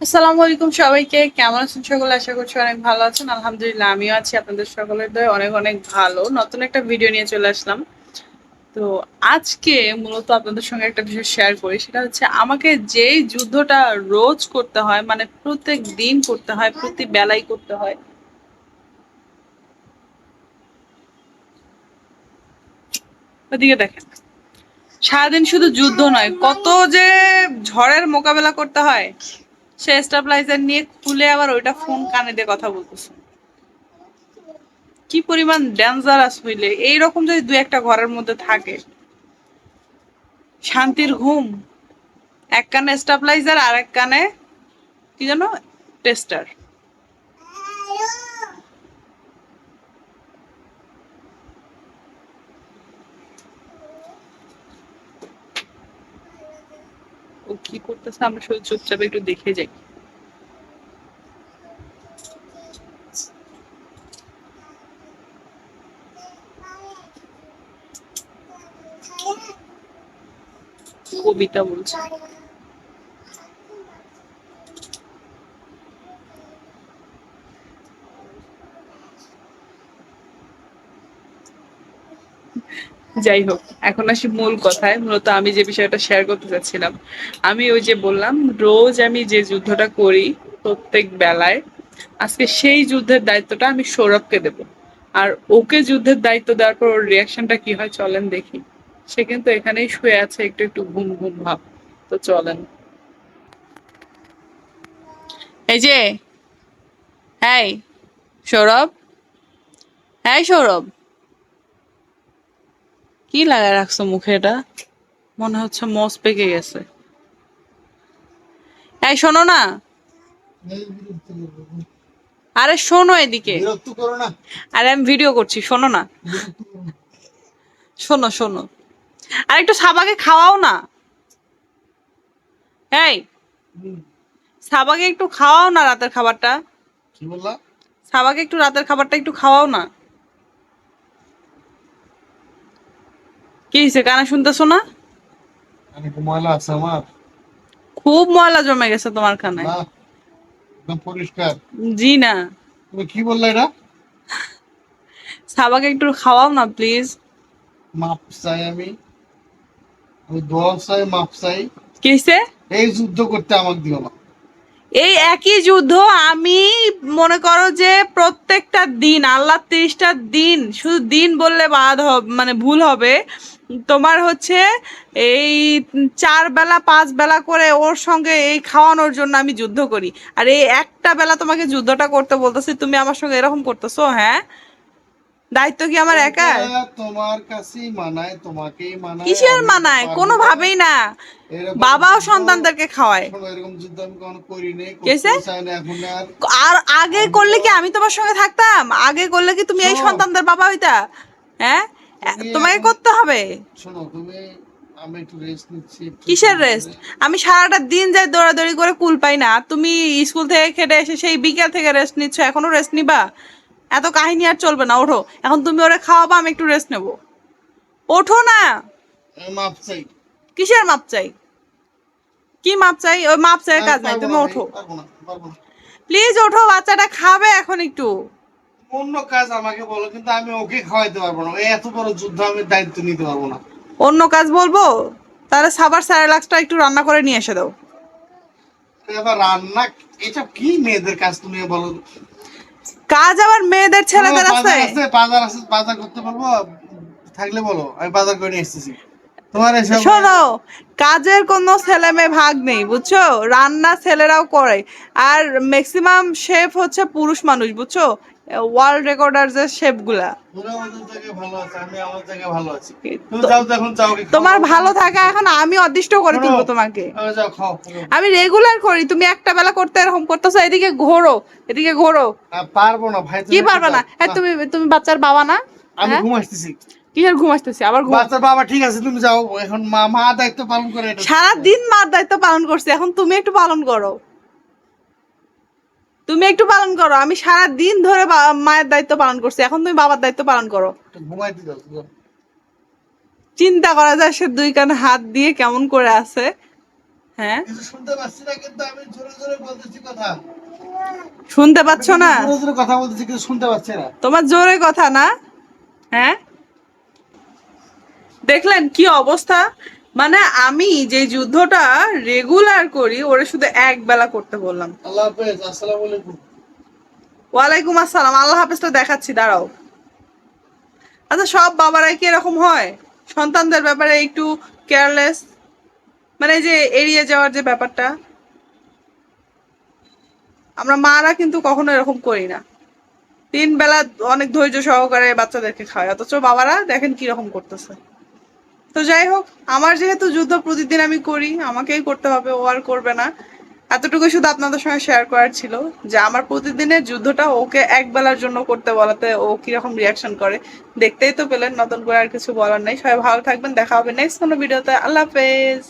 আসসালামু আলাইকুম সবাইকে। কেমন আছেন আশা করছি অনেক ভালো আছেন। আলহামদুলিল্লাহ, আমিও আছি আপনাদের সকলের অনেক অনেক ভালো। নতুন একটা ভিডিও নিয়ে চলে আসলাম। তো আজকে মূলত আপনাদের সঙ্গে একটা বিষয় শেয়ার করি। সেটা হচ্ছে আমাকে যেই যুদ্ধটা রোজ করতে হয় মানে প্রত্যেক দিন করতে হয়, প্রতি বেলায় করতে হয়, ওদিকে দেখেন। সারাদিন শুধু যুদ্ধ নয়, কত যে ঝড়ের মোকাবেলা করতে হয় সে স্টেবিলাইজার নিয়ে খুলে আবার ওইটা ফোন কানে দিয়ে কথা বলতেছে। কি পরিমাণ ডেঞ্জারাস হইলে, এইরকম যদি দু একটা ঘরের মধ্যে থাকে, শান্তির ঘুম, এক কানে স্টেবিলাইজার আর এক কানে কি জানো টেস্টার ও কি করতেছে আমরা শুধু চুপচাপ একটু দেখে যাই। কবিতা বলছে। যাই হোক, এখন আসি মূল কথায়। মূলত আমি যে বিষয়টা শেয়ার করতে চাচ্ছিলাম, আমি ওই যে বললাম, রোজ আমি যে যুদ্ধটা করি প্রত্যেক বেলায়, আজকে সেই যুদ্ধের দায়িত্বটা আমি সৌরভকে দেব। আর ওকে যুদ্ধের দায়িত্ব দেওয়ার পর ওর রিয়াকশনটা কি হয় চলেন দেখি। সে কিন্তু এখানেই শুয়ে আছে, একটু একটু ঘুম ঘুম ভাব। তো চলেন। এই যে হ্যাঁ সৌরভ হ্যাঁ সৌরভ। কি লাগায় রাখছো মুখে এটা? মনে হচ্ছে মস পেকে গেছে। এই শোনো না। আরে শোনো এদিকে। আরে আমি ভিডিও করছি শোনো না। শোনো শোনো। আর একটু সাবাকে খাওয়াও না। এই সাবাকে একটু খাওয়াও না রাতের খাবারটা। কি বললা? সাবাকে একটু রাতের খাবারটা একটু খাওয়াও না। কি হয়েছে কানে শুনতেছো না? ময়লা আছে আমার। খুব ময়লা জমে গেছে তোমার কানে। না একদম পরিষ্কার। জি না। তুমি কি বললে এটা? সাবাকে একটু খাওয়াও না প্লিজ। মাপ চাই আমি। আমি দোয়া চাই মাপ চাই। কি হয়েছে এই যুদ্ধ করতে আমাকে দিও না। এই একই যুদ্ধ আমি মনে করো যে প্রত্যেকটা দিন, আল্লাহ তিরিশটা দিন, শুধু দিন বললে বাদ হবে মানে ভুল হবে। তোমার হচ্ছে এই চার বেলা, পাঁচ বেলা করে ওর সঙ্গে এই খাওয়ানোর জন্য আমি যুদ্ধ করি। আর এই একটা বেলা তোমাকে যুদ্ধটা করতে বলতেছি, তুমি আমার সঙ্গে এরকম করতেছো হ্যাঁ? দায়িত্ব কি আমার একা তোমার কাছেই মানায় তোমাকেই মানায় কিসের মানায়? পারব কোনোভাবেই না। বাবাও সন্তানদেরকে খাওয়ায়। এরকম যুদ্ধ আমি কখনো করিনি কেসে? করতে চাই না এখন আর। আর আগে করলে কি আমি তোমার সঙ্গে থাকতাম? আগে করলে কি তুমি এই সন্তানদের বাবা হইতা? হ্যাঁ? তোমাকে করতে হবে। শোনো তুমি আমি একটু রেস্ট নিচ্ছি কিসের রেস্ট আমি সারাটা দিন যাই দৌড়াদৌড়ি করে কুল পাই না। তুমি স্কুল থেকে খেটে এসে সেই বিকেল থেকে রেস্ট নিচ্ছ এখনও রেস্ট নিবা? এত কাহিনী আর চলবে না ওঠো। এখন তুমি ওরে খাওয়াবা আমি একটু রেস্ট নেব। ওঠো না। মাপ চাই। কিসের মাপ চাই? কি মাপ চাই? ওই মাপ চাই কাজ নাই তুমি ওঠো। প্লিজ ওঠো বাচ্চাটা খাবে এখন একটু। অন্য কাজ আমাকে বলো কিন্তু আমি ওকে খাওয়াইতে পারব না। এত বড় যুদ্ধ আমি দায়িত্ব নিতে পারব না। অন্য কাজ বলব? তাহলে সাবার স্যারেলাক্সটা একটু রান্না করে নিয়ে এসে দাও। এবার রান্না এসব কি মেয়েদের কাজ তুমি বলো? কাজ আবার মেয়েদের ছেলেদের আছে? বাজার আছে বাজার করতে পারব থাকলে বলো আমি বাজার করে নিয়ে এসেছি শোনো কাজের কোনো ছেলে মেয়ে ভাগ নেই বুঝছ? রান্না ছেলেরাও করে। আর ম্যাক্সিমাম শেফ হচ্ছে পুরুষ মানুষ বুঝছ? ওয়ার্ল্ড রেকর্ডার যে শেফগুলা তোমার ভালো থাকা এখন আমি অদৃষ্ট করে তুলবো তোমাকে। আমি রেগুলার করি তুমি একটা বেলা করতে এরকম করতেছো এদিকে ঘোরো এদিকে ঘোরো। পারব না ভাই কি পারবে না? হ্যাঁ তুমি তুমি বাচ্চার বাবা না? আমি হ্যাঁ? ঘুম আসতেছি। কিসের ঘুম আসতেছে? আবার ঘুম বাচ্চার বাবা ঠিক আছে তুমি যাও। এখন মা মা দায়িত্ব পালন করে এটা সারা দিন মার দায়িত্ব পালন করছি এখন তুমি একটু পালন করো। তুমি একটু পালন করো আমি সারা দিন ধরে মায়ের দায়িত্ব পালন করছি এখন তুমি বাবার দায়িত্ব পালন করো। চিন্তা করা যায় সে দুই কানে হাত দিয়ে কেমন করে আছে। হ্যাঁ? শুনতে পাচ্ছি না কিন্তু আমি জোরে জোরে বলতেছি কথা। শুনতে পাচ্ছ না? জোরে জোরে কথা বলতেছি কিন্তু শুনতে পাচ্ছি না। তোমার জোরে কথা না? হ্যাঁ? দেখলেন কি অবস্থা? মানে আমি যে যুদ্ধটা রেগুলার করি ওরে শুধু এক বেলা করতে বললাম। ওয়ালাইকুম আসসালাম আল্লাহ হাফেজ তো দেখাচ্ছি দাঁড়াও। আচ্ছা সব বাবারাই কি এরকম হয়? সন্তানদের ব্যাপারে একটু কেয়ারলেস মানে এই যে এড়িয়ে যাওয়ার যে ব্যাপারটা? আমরা মারা কিন্তু কখনো এরকম করি না। তিন বেলা অনেক ধৈর্য সহকারে বাচ্চাদেরকে খাওয়ায় অথচ বাবারা দেখেন কীরকম করতেছে। তো যাই হোক, আমার যেহেতু যুদ্ধ প্রতিদিন আমি করি, আমাকেই করতে হবে, ও আর করবে না। এতটুকু শুধু আপনাদের সঙ্গে শেয়ার করার ছিল যে আমার প্রতিদিনের যুদ্ধটা ওকে এক বেলার জন্য করতে বলাতে ও কীরকম রিয়াকশন করে, দেখতেই তো পেলেন, নতুন করে আর কিছু বলার নেই। সবাই ভালো থাকবেন, দেখা হবে নেক্সট কোনো ভিডিওতে আল্লাহ হাফেজ।